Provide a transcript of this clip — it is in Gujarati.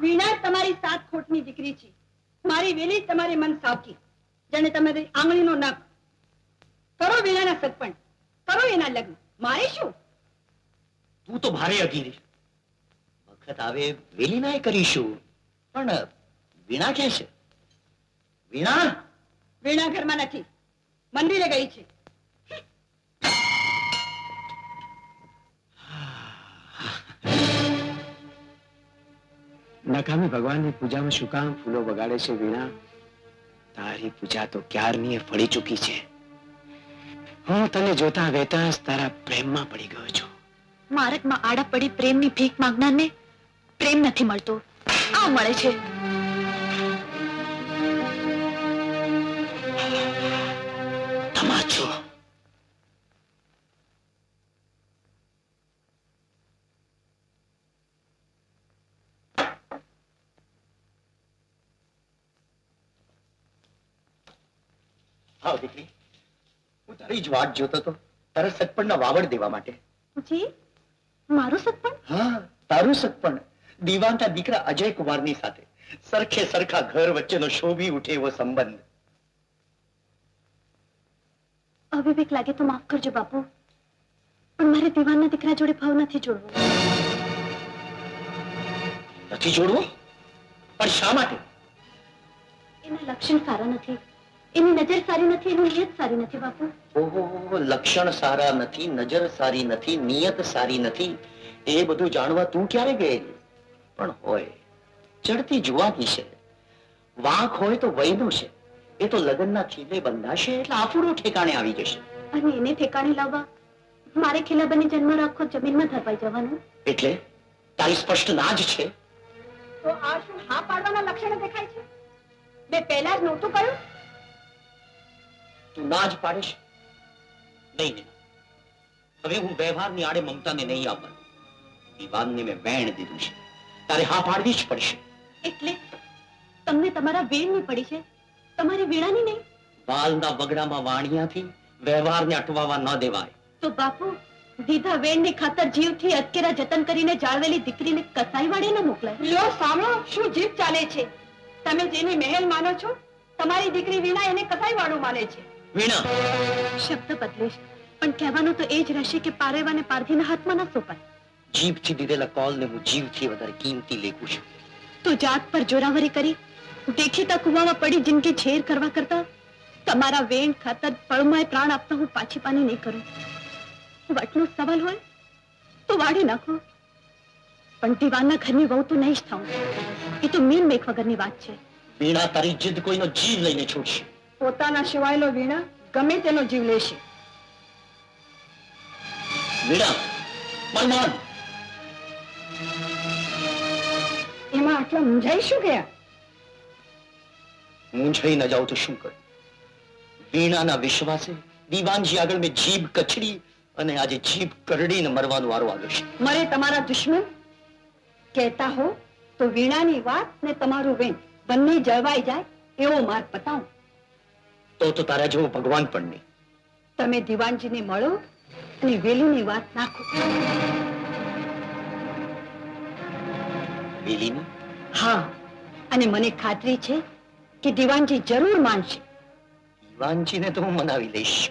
વીણા તમારી સાત ખોટની દીકરી છે. મારી વેલી તમારી મન સાવકી. જેને તમે આંગળીનો નખ કરો વીણાના સગપણ કરો એના લગ્ન. મારે શું? તું તો ભારે અઘીરી વખત આવે વેલીના કરીશું પણ વીણા ક્યાં છે? વીણા? વીણા ઘરમાં નથી. મંદિરે ગઈ છે. નકામી ભગવાનની પૂજામાં શું કામ ફૂલો બગાડે છે વીણા? તારી પૂજા તો ક્યારની ફળી ચૂકી છે? હું તને જોતા વેતા તારા પ્રેમમાં પડી ગયો છું. મારકમાં આડા પડી પ્રેમની ભીખ માંગનારને પ્રેમ નથી મળતો. આ મળે છે. તમાચો આવ દીકરી. હું તારી જ વાટ જોતો તો તારા સગપણના વાવડ દેવા માટે. જી? મારું સગપણ? હા તારું સગપણ. દીવાનના દીકરા અજય કુમારની સાથે. સરખે સરખા ઘર વચ્ચેનો શોભી ઉઠે એવો સંબંધ. અવિવેક લાગે તો માફ કરજો બાપુ. પણ મારે દીવાનના દીકરા જોડે ભાવ નથી જોડવો. નથી જોડવો? પણ શા માટે? એના લક્ષણ સારા નથી. એની નજર સારી નથી એનું નિયત સારી નથી બાપુ. ઓહો લક્ષણ સારા નથી નજર સારી નથી નિયત સારી નથી એ બધું જાણવા તું ક્યારે ગયેલી? પણ હોય ચડતી જુવાની છે. વાંક હોય તો વયનું છે. એ તો લગ્નના ખીલે બંધાશે એટલે આફુડો ઠેકાણે આવી જશે. અને એને ઠેકાણે લાવવા મારે ખીલા બની જન્મ રાખો જમીનમાં ધરવાઈ જવાનું. એટલે તારી સ્પષ્ટ ના જ છે. તો આ શું હા પાડવાના લક્ષણો દેખાય છે? મેં પહેલા જ નહોતું કહ્યું. તું ના જ પાડીશ? નહીં નહીં. હવે હું વ્યવહારની આડે મમતાને નહીં આવવા વિવાદને મેં વેણ દીધું છે. તારે હા પાડવી જ પડશે. એટલે તમને તમારા વેણની પડી છે? તમારી વીણાની નહીં? વાલના વગડામાં વાણિયાથી વ્યવહારને અટવાવા ન દેવાય. તો બાપુ દીધા વેણની ખાતર જીવથી અટકેરા જતન કરીને જાળવેલી દીકરીને કસાઈ વાળે ન મોકલાય. લ્યો સાંભળો શું જીભ ચાલે છે? તમે જેને મહેલ માનો છો તમારી દીકરી વીણા એને કસાઈ વાળું માને છે. વીણા. શબ્દ બદલીશ. પણ કહેવાનું તો એ જ રહેશે કે પારેવાને પારધીના હાથમાં ન સોંપાય. જીભથી દીધેલા કોલને હું જીવથી વધારે કિંમતી લેખું છું. તો જાત પર જોરાવરી કરી. દેખીતા કુવામાં પડી જિંદગી ઝેર કરવા કરતા. તમારા વેણ ખાતર પળમાય પ્રાણ આપતા હું પાછી પાની નહીં કરું. વટનો સવાલ હોય તો વાળી નાખો. પણ દીવાના ઘરની વહુ તો નહીં જ થાઉં. એ તો મીન મેક વગરની વાત છે. વીણા તારી જીદ કોઈનો જીવ લઈને છૂટશે. પોતાના સિવાયનો વીણા ગમે તેનો જીવ લેશે. વીણા એમાં આટલા મૂંઝાઈ શું ગયા? મૂંઝાઈ ન જાઉં તો શું કરું? વીણાના વિશ્વાસે દીવાનજી આગળ મેં જીભ કચડી અને આજે જીભ કરડીને મરવાનો વારો આવ્યો છે. મરે તમારા દુશ્મન? કહેતા હો તો વીણાની વાત ને તમારું વેણ બંને જળવાઈ જાય એવો માર્ગ બતાવો. તો તો તારા જેવો ભગવાન પણ નહીં. તમે દીવાનજીને મળો અને વેલીની વાત નાખો. વેલીની? હા અને મને ખાતરી છે કે દીવાનજી જરૂર માનશે. દીવાનજીને તો હું મનાવી લઈશ.